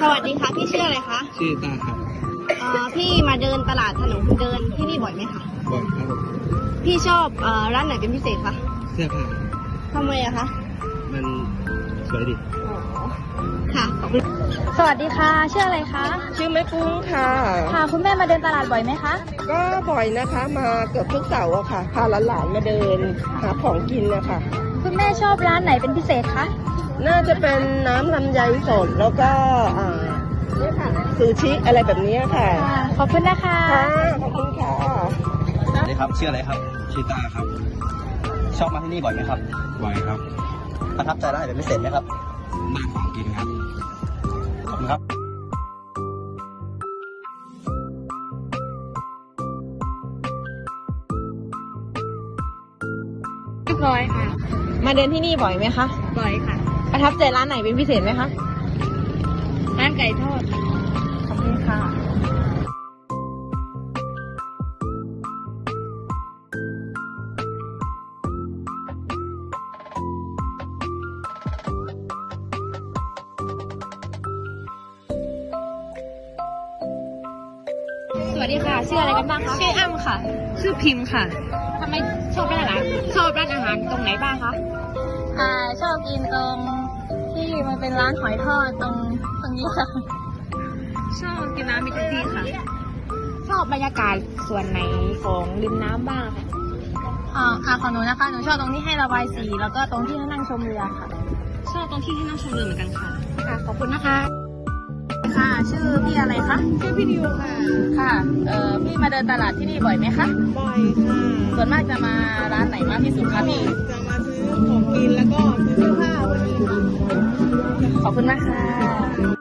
สวัสดีค่ะ พี่ชื่ออะไรคะชื่อตาครับพี่มาเดินตลาดถนนคนเดินที่นี่บ่อยไหมคะบ่อยครับพี่ชอบอร้านไหนเป็นพิเศษคะเสื้อผ้าทำไมอะคะมันสวยดีค่ะสวัสดีค่ะ ชื่ออะไรคะชื่อแม่กุ้งค่ะ ค่ะ คุณแม่มาเดินตลาดบ่อยไหมคะ ก็บ่อยนะคะ มาเกือบทุกเสาร์อะค่ะ พาหลานๆมาเดินหาของกินนะคะ คุณแม่ชอบร้านไหนเป็นพิเศษคะน่าจะเป็นน้ำลำไยสดแล้วก็อ่าเนี่ยค่ะซูชิอะไรแบบนี้ค่ะค่ะขอบคุณนะคะค่ะขอบคุณค่ะสวัสดีครับชื่ออะไรครับชื่อตาครับ ชอบมาที่นี่บ่อยไหมครับ บ่อยครับ ประทับใจร้านไหนเป็นพิเศษไหมครับมากของกินครับ ขอบคุณครับเรียบร้อยค่ะ มาเดินที่นี่บ่อยไหมคะบ่อยค่ะ ประทับใจร้านไหนเป็นพิเศษไหมคะร้านไก่ทอดขอบคุณค่ะสวัสดีค่ะ ชื่ออะไรกันบ้างคะ ชื่ออ้ำค่ะ ชื่อพิมพ์ค่ะทำไม ร้านอาหารตรงไหนบ้างคะอ่าชอบกินตรงที่มันเป็นร้านหอยทอดตรงตรงนี้ค่ะชอบกินน้ำมิตรทีค่ะ ชอบบรรยากาศส่วนไหนของริมน้ำบ้างคะอ่าอ่าของหนูนะคะหนูชอบตรงที่ให้ระบายสี แล้วก็ตรงที่ให้นั่งชมเรือค่ะ ชอบตรงที่ที่นั่งชมเรือเหมือนกันค่ะค่ะขอบคุณนะคะ ค่ะ ชื่อพี่อะไรคะ ชื่อพี่ดิวค่ะ ค่ะ เอ่อ พี่มาเดินตลาดที่นี่บ่อยไหมคะ บ่อยค่ะ ส่วนมากจะมาร้านไหนมากที่สุดคะพี่ จะมาซื้อของกินแล้วก็ซื้อเสื้อผ้าวันนี้ค่ะขอบคุณนะคะ